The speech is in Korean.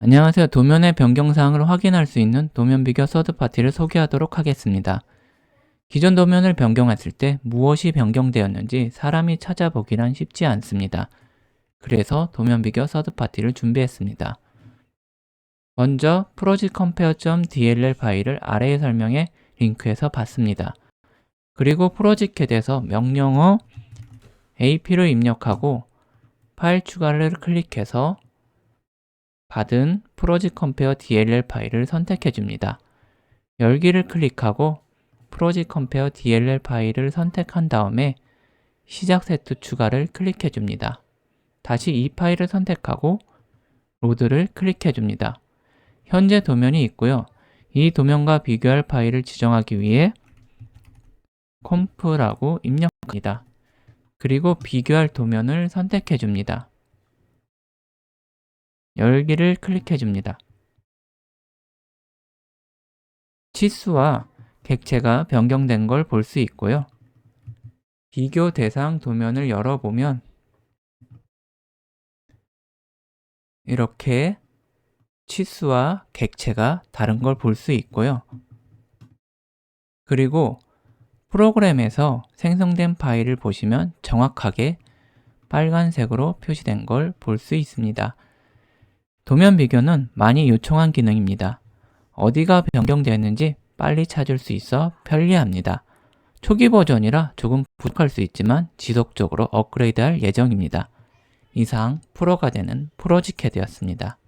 안녕하세요. 도면의 변경사항을 확인할 수 있는 도면 비교 서드파티를 소개하도록 하겠습니다. 기존 도면을 변경했을 때 무엇이 변경되었는지 사람이 찾아보기란 쉽지 않습니다. 그래서 도면 비교 서드파티를 준비했습니다. 먼저 projectcompare.dll 파일을 아래의 설명에 링크해서 봤습니다. 그리고 프로젝트에서 명령어 ap를 입력하고 파일 추가를 클릭해서 받은 프로젝트 컴페어 DLL 파일을 선택해 줍니다. 열기를 클릭하고 프로젝트 컴페어 DLL 파일을 선택한 다음에 시작 세트 추가를 클릭해 줍니다. 다시 이 파일을 선택하고 로드를 클릭해 줍니다. 현재 도면이 있고요. 이 도면과 비교할 파일을 지정하기 위해 컴프라고 입력합니다. 그리고 비교할 도면을 선택해 줍니다. 열기를 클릭해 줍니다. 치수와 객체가 변경된 걸 볼 수 있고요. 비교 대상 도면을 열어보면 이렇게 치수와 객체가 다른 걸 볼 수 있고요. 그리고 프로그램에서 생성된 파일을 보시면 정확하게 빨간색으로 표시된 걸 볼 수 있습니다. 도면 비교는 많이 요청한 기능입니다. 어디가 변경되었는지 빨리 찾을 수 있어 편리합니다. 초기 버전이라 조금 부족할 수 있지만 지속적으로 업그레이드할 예정입니다. 이상 프로가 되는 프로지캐드였습니다.